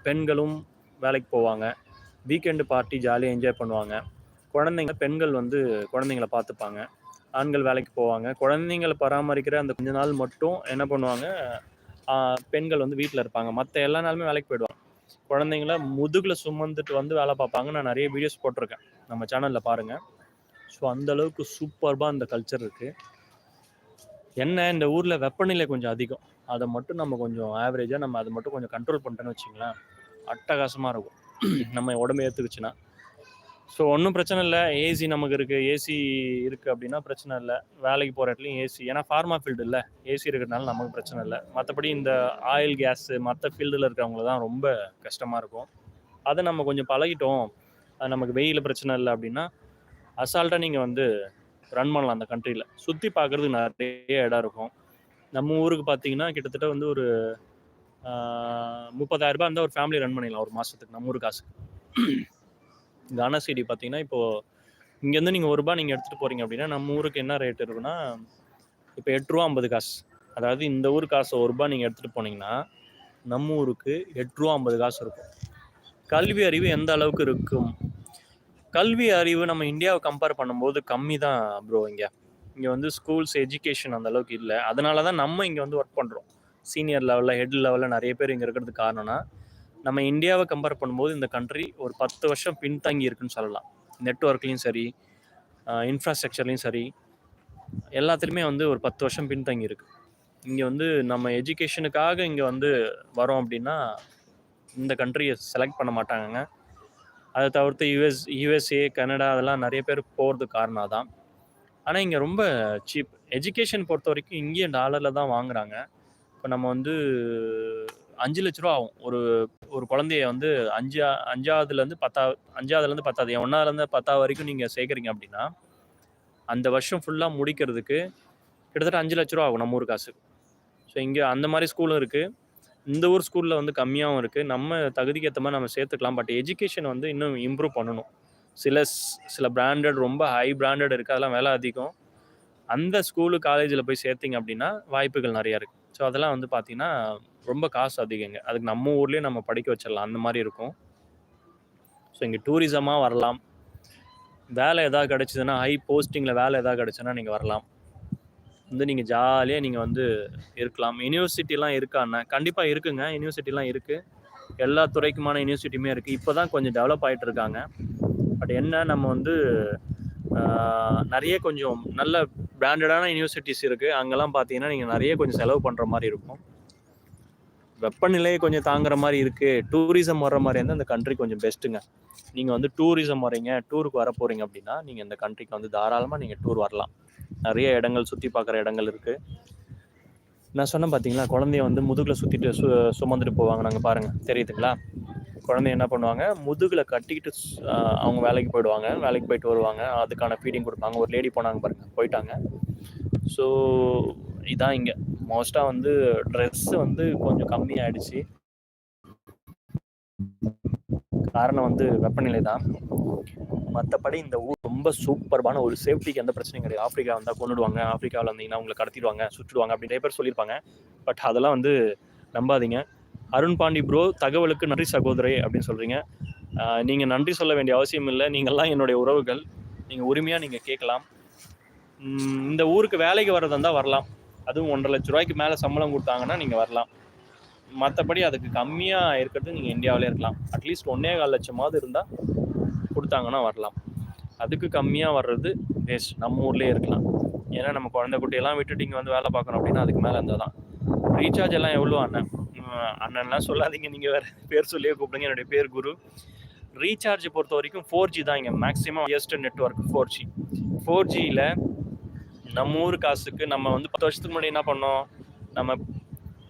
பெண்களும் வேலைக்கு போவாங்க. வீக்கெண்டு பார்ட்டி ஜாலியாக என்ஜாய் பண்ணுவாங்க. குழந்தைங்க பெண்கள் வந்து குழந்தைங்கள பார்த்துப்பாங்க. ஆண்கள் வேலைக்கு போவாங்க. குழந்தைங்களை பராமரிக்கிற அந்த கொஞ்ச நாள் மட்டும் என்ன பண்ணுவாங்க? பெண்கள் வந்து வீட்டில் இருப்பாங்க. மற்ற எல்லா நாளுமே வேலைக்கு போயிடுவாங்க. குழந்தைங்கள முதுகில் சுமந்துட்டு வந்து வேலை பார்ப்பாங்க நான் நிறைய வீடியோஸ் போட்டிருக்கேன். நம்ம சேனலில் பாருங்கள் ஸோ அந்த அளவுக்கு சூப்பர்பாக அந்த கல்ச்சர் இருக்குது என்ன இந்த ஊரில் வெப்பநிலை கொஞ்சம் அதிகம். அதை மட்டும் நம்ம கொஞ்சம் ஆவரேஜாக நம்ம அதை மட்டும் கொஞ்சம் கண்ட்ரோல் பண்ணிட்டோன்னு வச்சிங்களேன் அட்டகாசமாக இருக்கும். நம்ம உடம்பு ஏற்றுக்குச்சுன்னா ஸோ ஒன்றும் பிரச்சனை இல்லை. ஏசி நமக்கு இருக்குது ஏசி இருக்குது அப்படின்னா பிரச்சனை இல்லை. வேலைக்கு போகிற இடத்துலையும் ஏசி ஏன்னா ஃபார்மா ஃபீல்டு இல்லை. ஏசி இருக்கிறதுனால நமக்கு பிரச்சனை இல்லை. மற்றபடி இந்த ஆயில் கேஸு மற்ற ஃபீல்டில் இருக்கிறவங்க தான் ரொம்ப கஷ்டமாக இருக்கும். அதை நம்ம கொஞ்சம் பழகிட்டோம். அது நமக்கு வெயில் பிரச்சனை இல்லை அப்படின்னா அசால்ட்டாக நீங்கள் வந்து ரன் பண்ணலாம் அந்த கண்ட்ரியில் சுற்றி பார்க்குறதுக்கு நிறைய இடம் இருக்கும். நம்ம ஊருக்கு பார்த்தீங்கன்னா கிட்டத்தட்ட வந்து ஒரு முப்பதாயிரரூபா இருந்தால் ஒரு ஃபேமிலி ரன் பண்ணிடலாம் ஒரு மாதத்துக்கு நம்ம ஊர் காசுக்கு. கனசீடி பார்த்தீங்கன்னா இப்போது இங்கேருந்து நீங்கள் ஒரு ரூபா நீங்கள் எடுத்துகிட்டு போகிறீங்க அப்படின்னா நம்ம ஊருக்கு என்ன ரேட் இருக்குன்னா இப்போ எட்டு ரூபா ஐம்பது காசு. அதாவது இந்த ஊர் காசு ஒரு ரூபா நீங்கள் எடுத்துகிட்டு போனீங்கன்னா நம்ம ஊருக்கு எட்டு ரூபா ஐம்பது காசு இருக்கும். கல்வி அறிவு எந்த அளவுக்கு இருக்கும்? கல்வி அறிவு நம்ம இந்தியாவை கம்பேர் பண்ணும்போது கம்மி தான் ப்ரோ இங்கே. இங்கே வந்து ஸ்கூல்ஸ் எஜுகேஷன் அந்த அளவுக்கு இல்லை. அதனால தான் நம்ம இங்கே வந்து ஒர்க் பண்ணுறோம் சீனியர் லெவலில் ஹெட் லெவலில் நிறைய பேர் இங்கே இருக்கிறதுக்கு காரணம்னா நம்ம இந்தியாவை கம்பேர் பண்ணும்போது இந்த கண்ட்ரி ஒரு பத்து வருஷம் பின்தங்கி இருக்குன்னு சொல்லலாம். நெட்ஒர்க்லேயும் சரி இன்ஃப்ராஸ்ட்ரக்சர்லேயும் சரி எல்லாத்துலேயுமே வந்து ஒரு பத்து வருஷம் பின்தங்கி இருக்கு. இங்கே வந்து நம்ம எஜுகேஷனுக்காக இங்கே வந்து வரோம் அப்படின்னா இந்த கண்ட்ரியை செலக்ட் பண்ண மாட்டாங்க அதை தவிர்த்து யூஎஸ் யூஎஸ்ஏ கனடா அதெல்லாம் நிறைய பேர் போகிறதுக்கு காரணம் தான் ஆனால் இங்கே ரொம்ப சீப் எஜுகேஷன் பொறுத்த வரைக்கும் இங்கேயும் டாலரில் தான் வாங்குகிறாங்க இப்போ நம்ம வந்து அஞ்சு லட்ச ரூபா ஆகும். ஒரு ஒரு குழந்தைய வந்து அஞ்சு அஞ்சாவதுலேருந்து பத்தா அஞ்சாவதுலேருந்து பத்தாவது ஒன்றாவதுலேருந்து பத்தாவது வரைக்கும் நீங்கள் சேர்க்குறீங்க அப்படின்னா அந்த வருஷம் ஃபுல்லாக முடிக்கிறதுக்கு கிட்டத்தட்ட அஞ்சு லட்ச ரூபா ஆகும் நம்ம ஊர் காசு ஸோ இங்கே அந்த மாதிரி ஸ்கூலும் இருக்குது இந்த ஊர் ஸ்கூலில் வந்து கம்மியாகவும் இருக்குது நம்ம தகுதிக்கு ஏற்ற மாதிரி நம்ம சேர்த்துக்கலாம். பட் எஜுகேஷன் வந்து இன்னும் இம்ப்ரூவ் பண்ணணும். சில சில பிராண்டட் ரொம்ப ஹை பிராண்டட் இருக்குது அதெல்லாம் விலை அதிகம். அந்த ஸ்கூலு காலேஜில் போய் சேர்த்திங்க அப்படின்னா வாய்ப்புகள் நிறையா இருக்குது ஸோ அதெல்லாம் வந்து பார்த்தீங்கன்னா ரொம்ப காசு அதிகங்க. அதுக்கு நம்ம ஊர்லேயே நம்ம படிக்க வச்சிடலாம். அந்த மாதிரி இருக்கும். ஸோ இங்கே டூரிசமாக வரலாம். வேலை எதாவது கிடச்சிதுன்னா ஹை போஸ்டிங்கில் வேலை எதாவது கிடச்சுன்னா நீங்கள் வரலாம். வந்து நீங்கள் ஜாலியாக நீங்கள் வந்து இருக்கலாம். யூனிவர்சிட்டிலாம் இருக்காண்ணா கண்டிப்பாக இருக்குங்க. யூனிவர்சிட்டிலாம் இருக்குது எல்லா துறைக்குமான யூனிவர்சிட்டியுமே இருக்குது இப்போ தான் கொஞ்சம் டெவலப் ஆகிட்டு இருக்காங்க. பட் என்ன நம்ம வந்து நிறைய கொஞ்சம் நல்ல பிராண்டடான யூனிவர்சிட்டிஸ் இருக்குது அங்கெல்லாம் பார்த்தீங்கன்னா நீங்கள் நிறைய கொஞ்சம் செலவு பண்ணுற மாதிரி இருக்கும். வெப்பநிலையை கொஞ்சம் தாங்குற மாதிரி இருக்குது டூரிசம் வர்ற மாதிரி இருந்தால் அந்த கண்ட்ரி கொஞ்சம் பெஸ்ட்டுங்க நீங்கள் வந்து டூரிசம் வரீங்க டூருக்கு வர போகிறீங்க அப்படின்னா நீங்கள் இந்த கண்ட்ரிக்கு வந்து தாராளமாக நீங்கள் டூர் வரலாம். நிறைய இடங்கள் சுற்றி பார்க்குற இடங்கள் இருக்குது நான் சொன்னேன் பார்த்தீங்களா குழந்தைய வந்து முதுகில் சுற்றிட்டு சு சுமந்துட்டு போவாங்க. நாங்கள் பாருங்கள் தெரியுதுங்களா? குழந்தைய என்ன பண்ணுவாங்க? முதுகில் கட்டிக்கிட்டு அவங்க வேலைக்கு போயிடுவாங்க. வேலைக்கு போயிட்டு வருவாங்க. அதுக்கான ஃபீடிங் கொடுப்பாங்க. ஒரு லேடி போனாங்க பாருங்க போயிட்டாங்க. ஸோ இதான் இங்கே. மோஸ்ட்டாக வந்து ட்ரெஸ்ஸு வந்து கொஞ்சம் கம்மியாயிடுச்சு. காரணம் வந்து வெப்பநிலை தான். மற்றபடி இந்த ஊர் ரொம்ப சூப்பர்பான ஒரு சேஃப்டிக்கு எந்த பிரச்சனையும் கிடையாது. ஆஃப்ரிக்கா வந்தால் கொண்டுடுவாங்க ஆஃப்ரிக்காவில் வந்தீங்கன்னா உங்களை கடத்திடுவாங்க சுட்டுடுவாங்க அப்படி நிறைய பேர் சொல்லியிருப்பாங்க. பட் அதெல்லாம் வந்து நம்பாதீங்க. அருண் பாண்டி ப்ரோ தகவலுக்கு நன்றி சகோதரி அப்படின்னு சொல்கிறீங்க நீங்கள் நன்றி சொல்ல வேண்டிய அவசியம் இல்லை. நீங்கள்லாம் என்னுடைய உறவுகள். நீங்கள் உரிமையாக நீங்கள் கேட்கலாம். இந்த ஊருக்கு வேலைக்கு வர்றதா இருந்தால் வரலாம். அதுவும் ஒன்றரை லட்ச ரூபாய்க்கு மேலே சம்பளம் கொடுத்தாங்கன்னா நீங்கள் வரலாம். மற்றபடி அதுக்கு கம்மியாக இருக்கிறது நீங்கள் இந்தியாவிலே இருக்கலாம். அட்லீஸ்ட் ஒன்றே கால் லட்சமாவது இருந்தால் கொடுத்தாங்கன்னா வரலாம். அதுக்கு கம்மியாக வர்றது வேஸ்ட் நம்ம ஊர்லேயே இருக்கலாம். ஏன்னா நம்ம குழந்தை குட்டியெல்லாம் விட்டுட்டு இங்கே வந்து வேலை பார்க்குறோம் அப்படின்னா அதுக்கு மேலே இருந்தால் தான் ரீசார்ஜ் எல்லாம் எவ்வளோ அண்ணன்? அண்ணன்லாம் சொல்லாதீங்க. நீங்கள் வேறு பேர் சொல்லியே கூப்பிடுங்க. என்னுடைய பேர் குரு. ரீசார்ஜ் பொறுத்த வரைக்கும் ஃபோர் ஜி தான் இங்கே. Maximum highest network four G four ஜியில் நம்ம ஊர் காசுக்கு நம்ம வந்து பத்து வருஷத்துக்கு முன்னாடி என்ன பண்ணோம்? நம்ம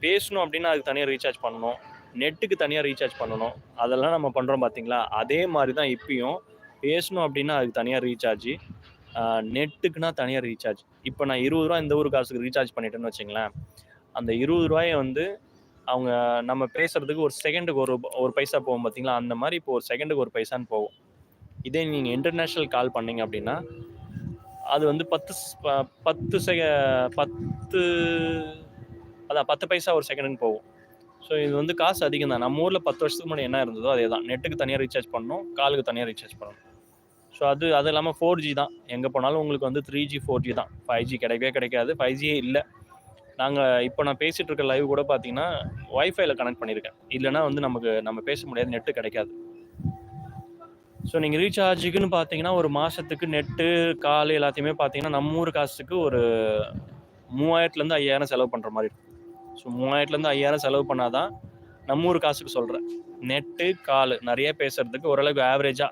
பேசணும் அப்படின்னா அதுக்கு தனியாக ரீசார்ஜ் பண்ணணும். நெட்டுக்கு தனியாக ரீசார்ஜ் பண்ணணும். அதெல்லாம் நம்ம பண்ணுறோம் பார்த்தீங்களா அதே மாதிரி தான் இப்பயும் பேசணும் அப்படின்னா அதுக்கு தனியாக ரீசார்ஜ் நெட்டுக்குனா தனியாக ரீசார்ஜ் இப்போ நான் இருபது ரூபா இந்த ஊர் காசுக்கு ரீசார்ஜ் பண்ணிட்டேன்னு வச்சுங்களேன். அந்த இருபது ரூபாயை வந்து அவங்க நம்ம பேசுறதுக்கு ஒரு செகண்டுக்கு ஒரு ஒரு பைசா போகும் பார்த்தீங்களா அந்த மாதிரி இப்போ ஒரு செகண்டுக்கு ஒரு பைசான்னு போகும். இதே நீங்கள் இன்டர்நேஷ்னல் கால் பண்ணீங்க அப்படின்னா அது வந்து பத்து ப- பத்து செக பத்து அதான் பத்து பைசா ஒரு செகண்டுக்கு போகும். ஸோ இது வந்து காசு அதிகம் தான். நம்ம ஊரில் பத்து வருஷத்துக்கு முன்னாடி என்ன இருந்ததோ அதே தான். நெட்டுக்கு தனியாக ரீசார்ஜ் பண்ணணும் காலுக்கு தனியாக ரீசார்ஜ் பண்ணணும். ஸோ அது அது இல்லாமல் ஃபோர் ஜி தான். எங்கே போனாலும் உங்களுக்கு வந்து த்ரீ ஜி ஃபோர் ஜி தான். ஃபைவ் ஜி கிடைக்கவே கிடைக்காது. ஃபைவ் ஜியே இல்லை. நாங்கள் இப்போ நான் பேசிகிட்டு இருக்க லைவ் கூட பார்த்தீங்கன்னா ஒய்ஃபைல கனெக்ட் பண்ணியிருக்கேன் இல்லைன்னா வந்து நமக்கு நம்ம பேச முடியாது நெட்டு கிடைக்காது. ஸோ நீங்கள் ரீசார்ஜுக்குன்னு பார்த்தீங்கன்னா ஒரு மாதத்துக்கு நெட்டு கால் எல்லாத்தையுமே பார்த்தீங்கன்னா நம்ம ஊர் காசுக்கு ஒரு மூவாயிரத்துலேருந்து ஐயாயிரம் செலவு பண்ணுற மாதிரி இருக்கும். ஸோ மூவாயிரத்துலேருந்து ஐயாயிரம் செலவு பண்ணாதான் நம்ம ஊர் காசுக்கு சொல்கிறேன் நெட்டு கால் நிறைய பேசுகிறதுக்கு ஓரளவுக்கு ஆவரேஜாக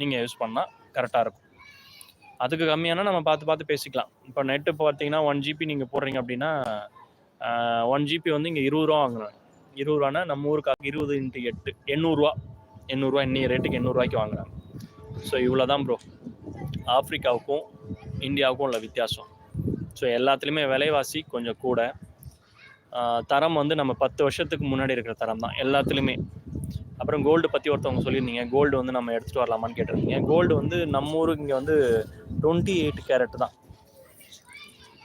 நீங்கள் யூஸ் பண்ணால் கரெக்டாக இருக்கும். அதுக்கு கம்மியானா நம்ம பார்த்து பார்த்து பேசிக்கலாம். இப்போ நெட்டு பார்த்தீங்கன்னா ஒன் ஜிபி நீங்கள் போடுறீங்க அப்படின்னா ஒன் ஜிபி வந்து இங்கே இருபது ரூபா வாங்குறாங்க. இருபது ரூபானா நம்ம ஊருக்கு இருபது இன்ட்டு எட்டு எண்ணூறுரூவா எண்ணூறுரூவா இன்னைய ரேட்டுக்கு எண்ணூறுரூவாய்க்கு வாங்குறாங்க. ஸோ இவ்வளோ தான் ப்ரோ ஆப்ரிக்காவுக்கும் இந்தியாவுக்கும் உள்ள வித்தியாசம். ஸோ எல்லாத்துலேயுமே விலைவாசி கொஞ்சம் கூட. தரம் வந்து நம்ம பத்து வருஷத்துக்கு முன்னாடி இருக்கிற தரம் தான். எல்லாத்துலேயுமே. அப்புறம் கோல்டு பற்றி ஒருத்தவங்க சொல்லியிருந்தீங்க. கோல்டு வந்து நம்ம எடுத்துகிட்டு வரலாமான்னு கேட்டிருந்தீங்க. கோல்டு வந்து நம்ம ஊருக்கு இங்கே வந்து டுவெண்ட்டி எயிட் கேரட் தான்.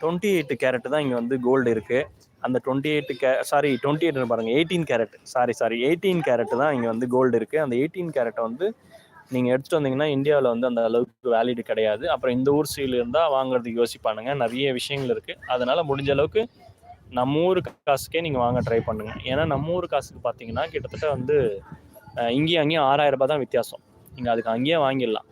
டுவெண்ட்டி எயிட் கேரட் தான் இங்கே வந்து கோல்டு இருக்குது அந்த twenty eight K sorry twenty eight பாருங்கள் eighteen carat sorry sorry eighteen carat தான் இங்கே வந்து கோல்டு இருக்குது அந்த எயிட்டீன் கேரட்டை வந்து நீங்கள் எடுத்துகிட்டு வந்தீங்கன்னா இந்தியாவில் வந்து அந்த அளவுக்கு வேலிடு கிடையாது. அப்புறம் இந்த ஊர் சீல் இருந்தால் வாங்குறதுக்கு யோசிப்பானுங்க. நிறைய விஷயங்கள் இருக்குது அதனால் முடிஞ்ச அளவுக்கு நம்ம ஊர் காசுக்கே நீங்கள் வாங்க ட்ரை பண்ணுங்கள் ஏன்னா நம்ம ஊர் காசுக்கு பார்த்தீங்கன்னா கிட்டத்தட்ட வந்து இங்கேயும் அங்கேயும் ஆறாயிரம் ரூபாய் தான் வித்தியாசம். நீங்கள் அதுக்கு அங்கேயே வாங்கிடலாம்.